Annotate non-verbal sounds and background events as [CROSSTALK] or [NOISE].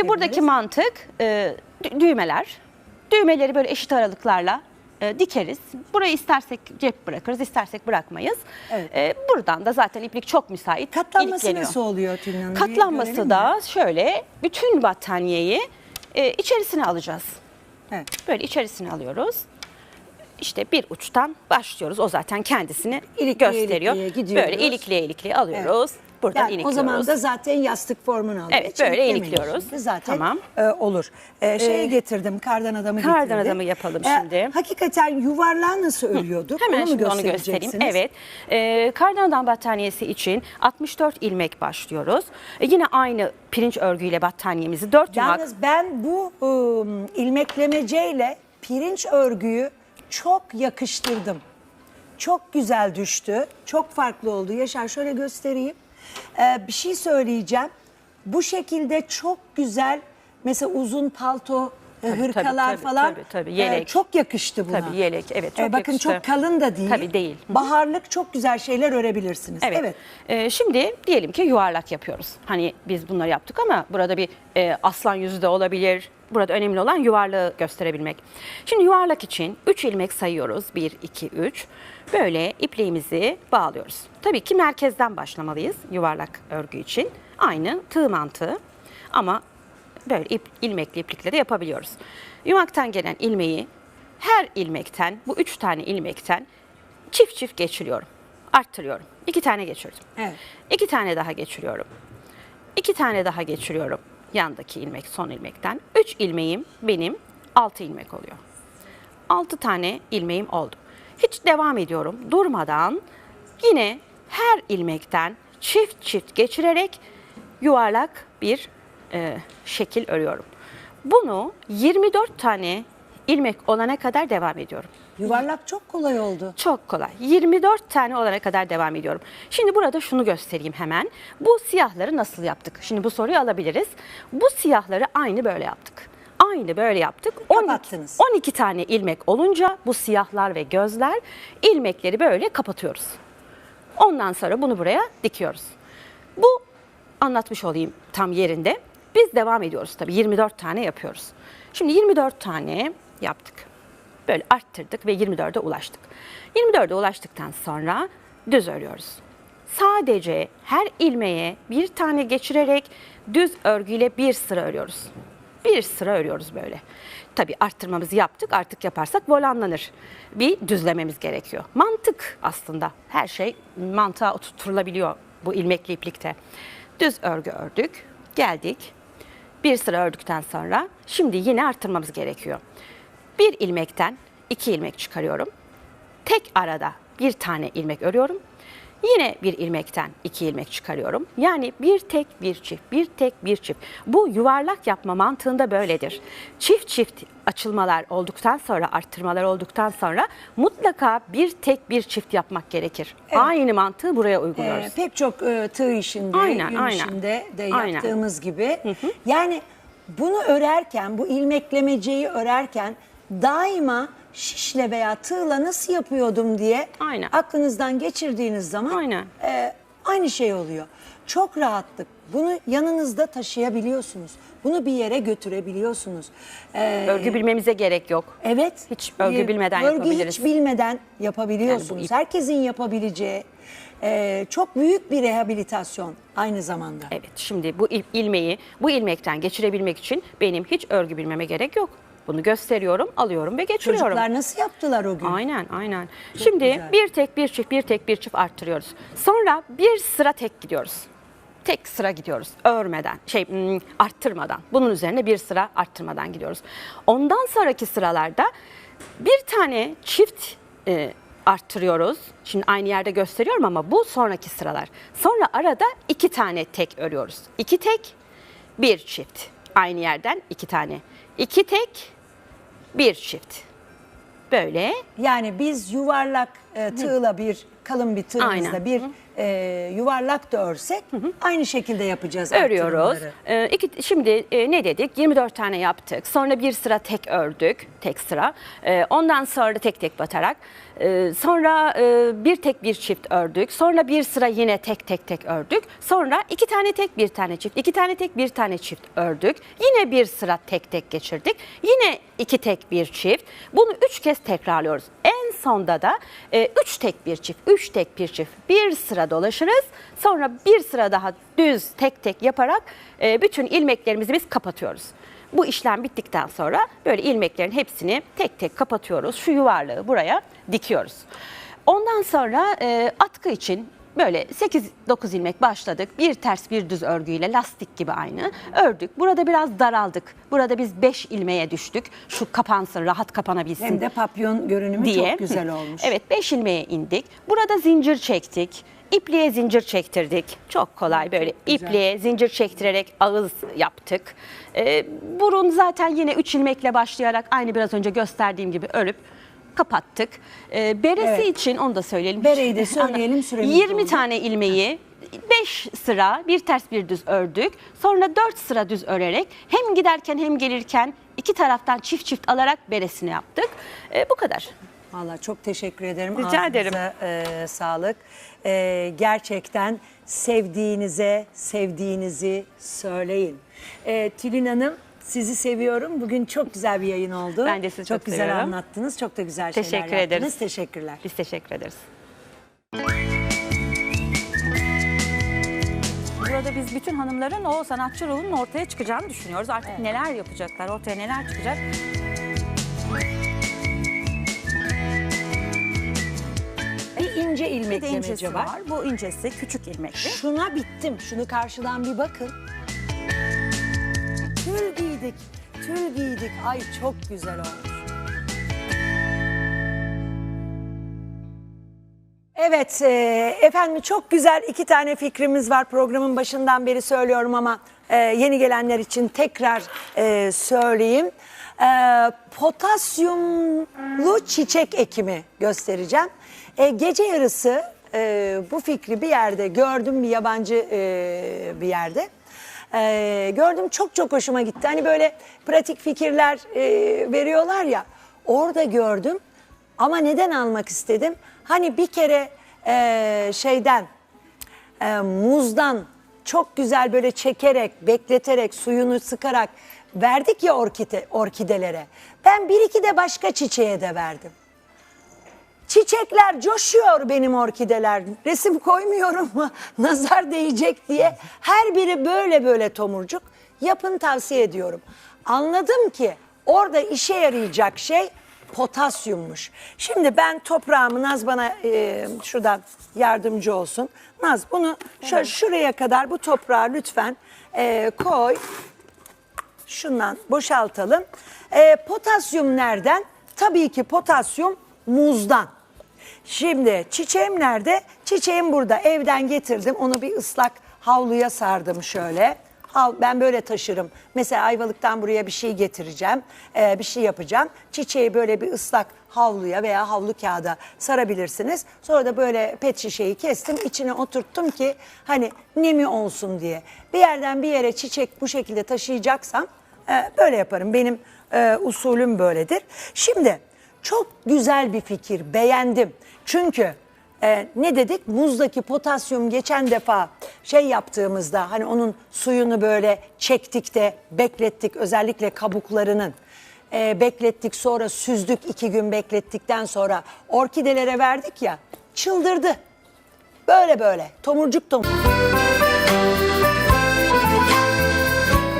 Şimdi buradaki mantık e, dü- düğmeler. Düğmeleri böyle eşit aralıklarla e, dikeriz. Burayı istersek cep bırakırız, istersek bırakmayız. Evet. E, buradan da zaten iplik çok müsait. Katlanması nasıl oluyor Tülin Hanım? Bir Katlanması görelim da mi? şöyle bütün battaniyeyi e, içerisine alacağız. Evet. Böyle içerisine alıyoruz. İşte bir uçtan başlıyoruz. O zaten kendisini İlikleye gösteriyor. gidiyoruz. Böyle ilikleye ilikleye alıyoruz. Buradan Yani o ilikliyoruz. zaman da zaten yastık formunu alıyor. Evet, Hiç böyle şimdi. Zaten Tamam. e, olur. E, şeyi getirdim, kardan adamı kardan getirdim. adamı yapalım E, şimdi. hakikaten yuvarlağı nasıl örüyorduk? Hemen onu şimdi onu göstereyim. Evet. Ee, kardan adam battaniyesi için 64 ilmek başlıyoruz. Ee, yine aynı pirinç örgüyle battaniyemizi 4 yumak Yalnız ben bu ım, ilmeklemeceyle pirinç örgüyü çok yakıştırdım. Çok güzel düştü. Çok farklı oldu. Yaşar şöyle göstereyim. Ee, bir şey söyleyeceğim. Bu şekilde çok güzel mesela uzun palto, Tabii, hırkalar tabii, falan tabii, tabii. e, Yelek. çok yakıştı buna. Tabii, yelek, evet, çok E, bakın yakıştı. çok kalın da değil. Tabii, değil. Baharlık çok güzel şeyler örebilirsiniz. Evet. Ee, şimdi diyelim ki yuvarlak yapıyoruz. Hani biz bunları yaptık ama burada bir e, aslan yüzü de olabilir. Burada önemli olan yuvarlığı gösterebilmek. Şimdi yuvarlak için 3 ilmek sayıyoruz. 1, 2, 3. Böyle ipliğimizi bağlıyoruz. Tabii ki merkezden başlamalıyız yuvarlak örgü için. Aynı tığ mantığı ama böyle ip, ilmekli iplikle de yapabiliyoruz. Yumaktan gelen ilmeği her ilmekten, bu üç tane ilmekten çift çift geçiriyorum. Arttırıyorum. İki tane geçirdim. Evet. İki tane daha geçiriyorum. İki tane daha geçiriyorum. Yandaki ilmek son ilmekten. Üç ilmeğim benim altı ilmek oluyor. Altı tane ilmeğim oldu. Hiç devam ediyorum durmadan yine her ilmekten çift çift geçirerek yuvarlak bir e, şekil örüyorum. Bunu 24 tane ilmek olana kadar devam ediyorum. Yuvarlak çok kolay oldu. Çok kolay. 24 tane olana kadar devam ediyorum. Şimdi burada şunu göstereyim hemen. Bu siyahları nasıl yaptık? Şimdi bu soruyu alabiliriz. Bu siyahları aynı böyle yaptık. Aynı böyle yaptık. 12, Kapattınız. 12 tane ilmek olunca bu siyahlar ve gözler ilmekleri böyle kapatıyoruz. Ondan sonra bunu buraya dikiyoruz. Bu anlatmış olayım tam yerinde. Biz devam ediyoruz tabii 24 tane yapıyoruz. Şimdi 24 tane yaptık. Böyle arttırdık ve 24'e ulaştık. 24'e ulaştıktan sonra düz örüyoruz. Sadece her ilmeğe bir tane geçirerek düz örgüyle bir sıra örüyoruz. Bir sıra örüyoruz böyle. Tabii arttırmamızı yaptık. Artık yaparsak volanlanır. Bir düzlememiz gerekiyor. Mantık aslında. Her şey mantığa oturtulabiliyor bu ilmekli iplikte. Düz örgü ördük. Geldik. Bir sıra ördükten sonra şimdi yine arttırmamız gerekiyor. Bir ilmekten iki ilmek çıkarıyorum. Tek arada bir tane ilmek örüyorum. Yine bir ilmekten iki ilmek çıkarıyorum. Yani bir tek bir çift, bir tek bir çift. Bu yuvarlak yapma mantığında böyledir. Çift çift açılmalar olduktan sonra, arttırmalar olduktan sonra mutlaka bir tek bir çift yapmak gerekir. Aynı mantığı buraya uyguluyoruz. Ee, pek çok e, tığ işinde, Aynen, yün aynen. işinde de Aynen. yaptığımız gibi. Yani bunu örerken, bu ilmeklemeceyi örerken daima şişle veya tığla nasıl yapıyordum diye Aynen. aklınızdan geçirdiğiniz zaman Aynen. e, aynı şey oluyor. Çok rahatlık. Bunu yanınızda taşıyabiliyorsunuz. Bunu bir yere götürebiliyorsunuz. Ee, Örgü bilmemize gerek yok. Evet. Hiç örgü bilmeden örgü yapabiliriz. hiç bilmeden yapabiliyorsunuz. Yani bu Herkesin yapabileceği e, çok büyük bir rehabilitasyon aynı zamanda. Evet şimdi bu il- ilmeği bu ilmekten geçirebilmek için benim hiç örgü bilmeme gerek yok. Bunu gösteriyorum, alıyorum ve geçiriyorum. Çocuklar nasıl yaptılar o gün? Aynen, aynen. Şimdi güzel. bir tek bir çift, bir tek bir çift arttırıyoruz. Sonra bir sıra tek gidiyoruz. Tek sıra gidiyoruz. Örmeden, şey hmm, arttırmadan. Bunun üzerine bir sıra arttırmadan gidiyoruz. Ondan sonraki sıralarda bir tane çift e, arttırıyoruz. Şimdi aynı yerde gösteriyorum ama bu sonraki sıralar. Sonra arada iki tane tek örüyoruz. İki tek, bir çift. Aynı yerden iki tane. İki tek, bir çift. Böyle Yani biz yuvarlak e, tığla bir kalın bir tığımızla Aynen. bir e, yuvarlak da örsek aynı şekilde yapacağız. Örüyoruz. arttırımları. Ee, iki, şimdi e, ne dedik? 24 tane yaptık. Sonra bir sıra tek ördük. Tek sıra. Ee, ondan sonra tek tek batarak. Ee, sonra e, bir tek bir çift ördük. Sonra bir sıra yine tek tek tek ördük. Sonra iki tane tek bir tane çift. iki tane tek bir tane çift ördük. Yine bir sıra tek tek geçirdik. Yine iki tek bir çift. Bunu üç kez tekrarlıyoruz. En sonda da e, üç tek bir çift, üç tek bir çift bir sıra dolaşırız. Sonra bir sıra daha düz tek tek yaparak e, bütün ilmeklerimizi biz kapatıyoruz. Bu işlem bittikten sonra böyle ilmeklerin hepsini tek tek kapatıyoruz. Şu yuvarlığı buraya dikiyoruz. Ondan sonra e, atkı için böyle 8-9 ilmek başladık. Bir ters bir düz örgüyle lastik gibi aynı ördük. Burada biraz daraldık. Burada biz 5 ilmeğe düştük. Şu kapansın, rahat kapanabilsin Hem de papyon görünümü diye. çok güzel olmuş. Evet 5 ilmeğe indik. Burada zincir çektik. İpliğe zincir çektirdik. Çok kolay böyle güzel. ipliğe zincir çektirerek ağız yaptık. Ee, burun zaten yine 3 ilmekle başlayarak aynı biraz önce gösterdiğim gibi örüp kapattık. Ee, beresi Evet. için onu da söyleyelim. Bereyi de söyleyelim, süremiz 20 doldu. tane ilmeği 5 sıra bir ters bir düz ördük. Sonra 4 sıra düz örerek hem giderken hem gelirken iki taraftan çift çift alarak beresini yaptık. Ee, bu kadar. Valla çok teşekkür ederim. Rica Ağzınıza, ederim. e, sağlık. E, gerçekten sevdiğinize sevdiğinizi söyleyin. E, Tülin Hanım sizi seviyorum. Bugün çok güzel bir yayın oldu. Ben de sizi çok güzel seviyorum. anlattınız. Çok da güzel şeyler Teşekkür yaptınız. ederiz. Teşekkürler. Biz teşekkür ederiz. Burada biz bütün hanımların o sanatçı ruhunun ortaya çıkacağını düşünüyoruz. Artık neler yapacaklar, ortaya neler çıkacak. İnce ilmeklemece incesi var. var. Bu incesi küçük ilmekli. Şuna bittim. Şunu karşıdan bir bakın. Tül giydik. Tül giydik. Ay çok güzel olmuş. Evet e, efendim çok güzel iki tane fikrimiz var programın başından beri söylüyorum ama e, yeni gelenler için tekrar e, söyleyeyim. E, potasyumlu çiçek ekimi göstereceğim. E, gece yarısı e, bu fikri bir yerde gördüm bir yabancı e, bir yerde. E, gördüm çok çok hoşuma gitti. Hani böyle pratik fikirler e, veriyorlar ya orada gördüm. Ama neden almak istedim? Hani bir kere e, şeyden e, muzdan çok güzel böyle çekerek, bekleterek, suyunu sıkarak verdik ya orkide, orkidelere. Ben bir iki de başka çiçeğe de verdim. Çiçekler coşuyor benim orkideler. Resim koymuyorum mu? [LAUGHS] Nazar değecek diye. Her biri böyle böyle tomurcuk. Yapın tavsiye ediyorum. Anladım ki orada işe yarayacak şey potasyummuş. Şimdi ben toprağımı Naz bana e, şuradan yardımcı olsun. Naz bunu şöyle şuraya kadar bu toprağı lütfen e, koy. Şundan boşaltalım. E, potasyum nereden? Tabii ki potasyum muzdan. Şimdi çiçeğim nerede? Çiçeğim burada. Evden getirdim. Onu bir ıslak havluya sardım şöyle. Hav- Ben böyle taşırım. Mesela Ayvalık'tan buraya bir şey getireceğim. e, bir şey yapacağım. Çiçeği böyle bir ıslak havluya veya havlu kağıda sarabilirsiniz. Sonra da böyle pet şişeyi kestim. içine oturttum ki hani nemi olsun diye. Bir yerden bir yere çiçek bu şekilde taşıyacaksam e, böyle yaparım. Benim e, usulüm böyledir. Şimdi çok güzel bir fikir, beğendim. Çünkü e, ne dedik? Muzdaki potasyum geçen defa şey yaptığımızda hani onun suyunu böyle çektik de beklettik özellikle kabuklarının. E, beklettik sonra süzdük iki gün beklettikten sonra orkidelere verdik ya çıldırdı. Böyle böyle tomurcuk tomurcuk.